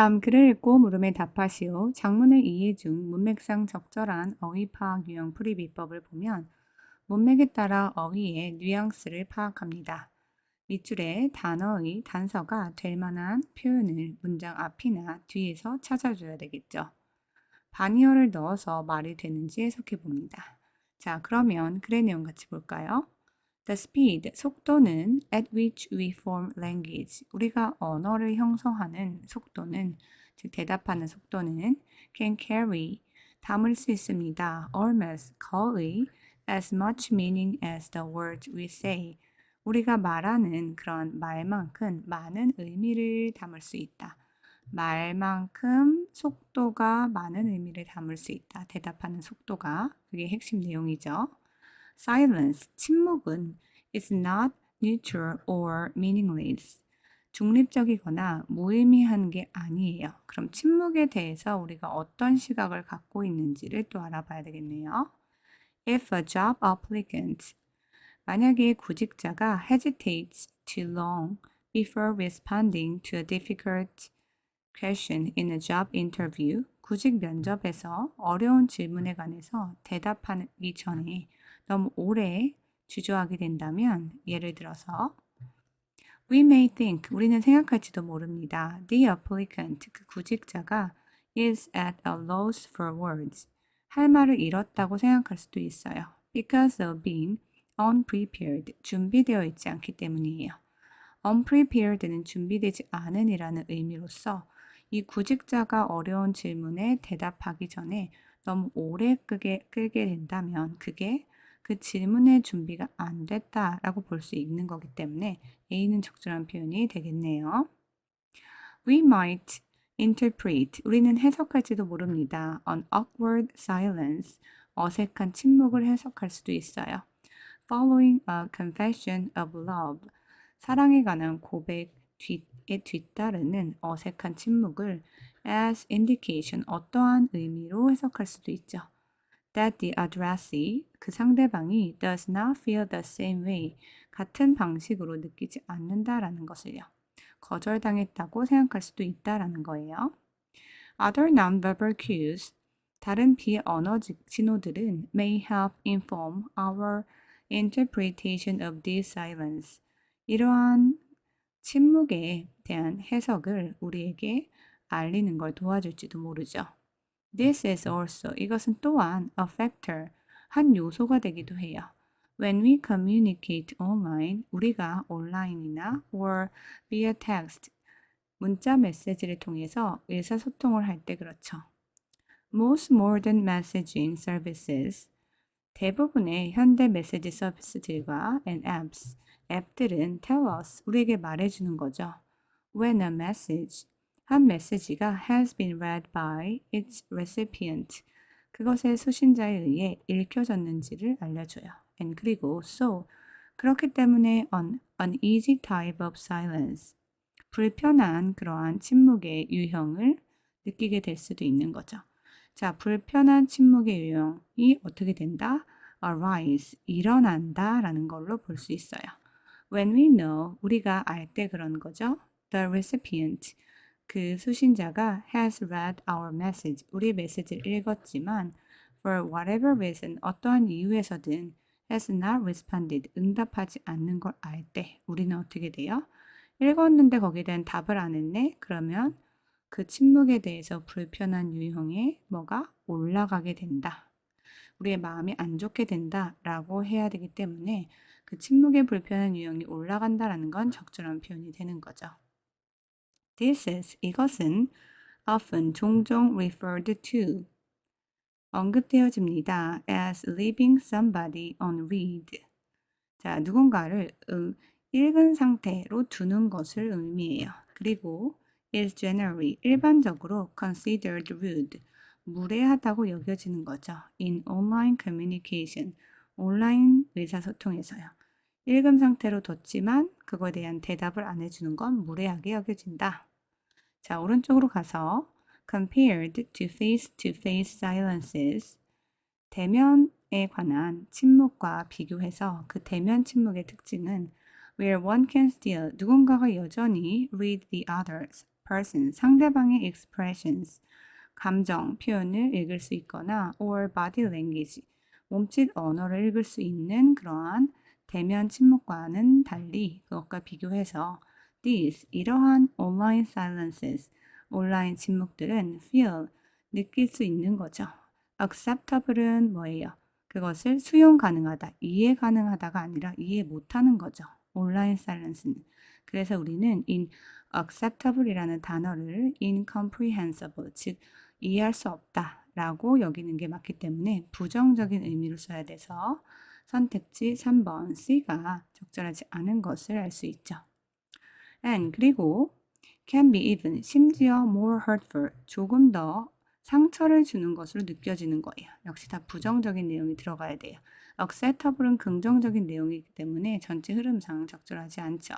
다음 글을 읽고 물음에 답하시오. 장문의 이해 중 문맥상 적절한 어휘 파악 유형 풀이 비법을 보면 문맥에 따라 어휘의 뉘앙스를 파악합니다. 밑줄에 단어의 단서가 될 만한 표현을 문장 앞이나 뒤에서 찾아줘야 되겠죠. 반의어를 넣어서 말이 되는지 해석해 봅니다. 자, 그러면 글의 내용 같이 볼까요? The speed, 속도는 at which we form language. 우리가 언어를 형성하는 속도는, 즉 대답하는 속도는 can carry, 담을 수 있습니다. almost, 거의 as much meaning as the words we say. 우리가 말하는 그런 말만큼 많은 의미를 담을 수 있다. 말만큼 속도가 많은 의미를 담을 수 있다. 대답하는 속도가 그게 핵심 내용이죠. Silence, 침묵은 is not neutral or meaningless. 중립적이거나 무의미한 게 아니에요. 그럼 침묵에 대해서 우리가 어떤 시각을 갖고 있는지를 또 알아봐야 되겠네요. If a job applicant 만약에 구직자가 hesitates too long before responding to a difficult question in a job interview, 구직 면접에서 어려운 질문에 관해서 대답하기 전에 너무 오래 주저하게 된다면, 예를 들어서, We may think, 우리는 생각할지도 모릅니다. The applicant, 그 구직자가 is at a loss for words. 할 말을 잃었다고 생각할 수도 있어요. Because of being unprepared, 준비되어 있지 않기 때문이에요. unprepared는 준비되지 않은이라는 의미로서 이 구직자가 어려운 질문에 대답하기 전에 너무 오래 끄게, 끌게 된다면 그게 그 질문의 준비가 안 됐다라고 볼 수 있는 거기 때문에 A는 적절한 표현이 되겠네요. We might interpret, 우리는 해석할지도 모릅니다. An awkward silence, 어색한 침묵을 해석할 수도 있어요. Following a confession of love, 사랑에 관한 고백 뒤에 뒤따르는 어색한 침묵을 as indication, 어떠한 의미로 해석할 수도 있죠. That the addressee, 그 상대방이 does not feel the same way, 같은 방식으로 느끼지 않는다라는 것을요. 거절당했다고 생각할 수도 있다라는 거예요. Other nonverbal cues, 다른 비언어 신호들은 may help inform our interpretation of this silence. 이러한 침묵에 대한 해석을 우리에게 알리는 걸 도와줄지도 모르죠. This is also, 이것은 또한 a factor, 한 요소가 되기도 해요. When we communicate online, 우리가 온라인이나 or via text, 문자 메시지를 통해서 의사소통을 할 때 그렇죠. Most modern messaging services, 대부분의 현대 메시지 서비스들과 and apps, 앱들은 tell us, 우리에게 말해주는 거죠. When a message, 한 메시지가 has been read by its recipient, 그것의 수신자에 의해 읽혀졌는지를 알려줘요. And 그리고 so, 그렇기 때문에 an uneasy type of silence, 불편한 그러한 침묵의 유형을 느끼게 될 수도 있는 거죠. 자, 불편한 침묵의 유형이 어떻게 된다? arise, 일어난다 라는 걸로 볼 수 있어요. When we know, 우리가 알 때 그런 거죠. The recipient, 그 수신자가 has read our message, 우리 메시지를 읽었지만 for whatever reason, 어떠한 이유에서든 has not responded, 응답하지 않는 걸 알 때 우리는 어떻게 돼요? 읽었는데 거기에 대한 답을 안 했네? 그러면 그 침묵에 대해서 불편한 유형의 뭐가 올라가게 된다. 우리의 마음이 안 좋게 된다 라고 해야 되기 때문에 그 침묵의 불편한 유형이 올라간다라는 건 적절한 표현이 되는 거죠. This is 이것은 often 종종 referred to 언급되어집니다. as leaving somebody on read. 자, 누군가를 음, 읽은 상태로 두는 것을 의미해요. 그리고 is generally 일반적으로 considered rude 무례하다고 여겨지는 거죠. in online communication 온라인 의사소통에서요. 읽음 상태로 뒀지만 그거에 대한 대답을 안 해주는 건 무례하게 여겨진다. 자, 오른쪽으로 가서 compared to face-to-face silences 대면에 관한 침묵과 비교해서 그 대면 침묵의 특징은 where one can still 누군가가 여전히 read the other's person, 상대방의 expressions, 감정, 표현을 읽을 수 있거나 or body language, 몸짓 언어를 읽을 수 있는 그러한 대면 침묵과는 달리 그것과 비교해서 these, 이러한 online silences, 온라인 침묵들은 feel, 느낄 수 있는 거죠. acceptable은 뭐예요? 그것을 수용 가능하다, 이해 가능하다가 아니라 이해 못하는 거죠. 온라인 silence는. 그래서 우리는 in acceptable이라는 단어를 incomprehensible, 즉 이해할 수 없다라고 여기는 게 맞기 때문에 부정적인 의미로 써야 돼서 선택지 3번 C가 적절하지 않은 것을 알 수 있죠. And 그리고 can be even 심지어 more hurtful 조금 더 상처를 주는 것으로 느껴지는 거예요. 역시 다 부정적인 내용이 들어가야 돼요. acceptable은 긍정적인 내용이기 때문에 전체 흐름상 적절하지 않죠.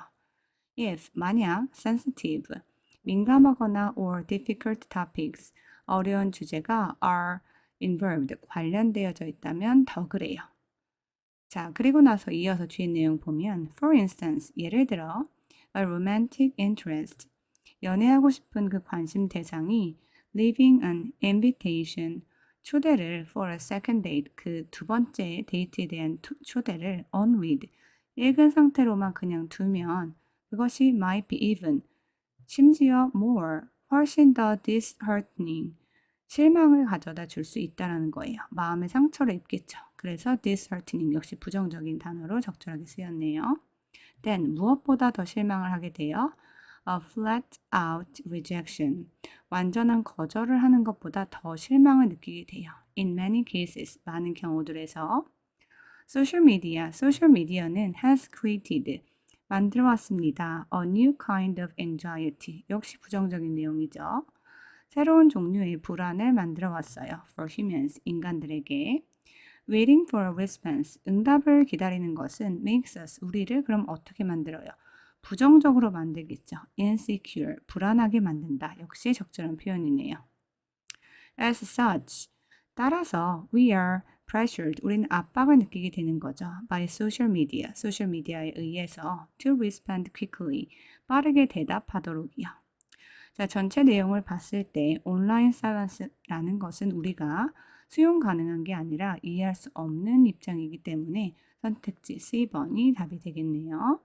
if 만약 sensitive 민감하거나 or difficult topics 어려운 주제가 are involved 관련되어져 있다면 더 그래요. 자, 그리고 나서 이어서 뒤에 내용 보면 for instance 예를 들어 a romantic interest 연애하고 싶은 그 관심 대상이 leaving an invitation 초대를 for a second date 그 두 번째 데이트에 대한 투- 초대를 unread 읽은 상태로만 그냥 두면 그것이 might be even 심지어 more 훨씬 더 disheartening 실망을 가져다 줄 수 있다라는 거예요. 마음의 상처를 입겠죠. 그래서 disheartening 역시 부정적인 단어로 적절하게 쓰였네요. Then 무엇보다 더 실망을 하게 돼요. a flat out rejection 완전한 거절을 하는 것보다 더 실망을 느끼게 돼요. in many cases 많은 경우들에서 소셜 미디어 소셜 미디어는 has created 만들어 왔습니다. a new kind of anxiety 역시 부정적인 내용이죠. 새로운 종류의 불안을 만들어 왔어요. for humans 인간들에게 waiting for a response 응답을 기다리는 것은 makes us 우리를 그럼 어떻게 만들어요? 부정적으로 만들겠죠. insecure 불안하게 만든다. 역시 적절한 표현이네요. As such 따라서 we are pressured 우리는 압박을 느끼게 되는 거죠. by social media 소셜 미디어에 의해서 to respond quickly 빠르게 대답하도록이요. 자, 전체 내용을 봤을 때 온라인 사이런스라는 것은 우리가 수용 가능한 게 아니라 이해할 수 없는 입장이기 때문에 선택지 C번이 답이 되겠네요.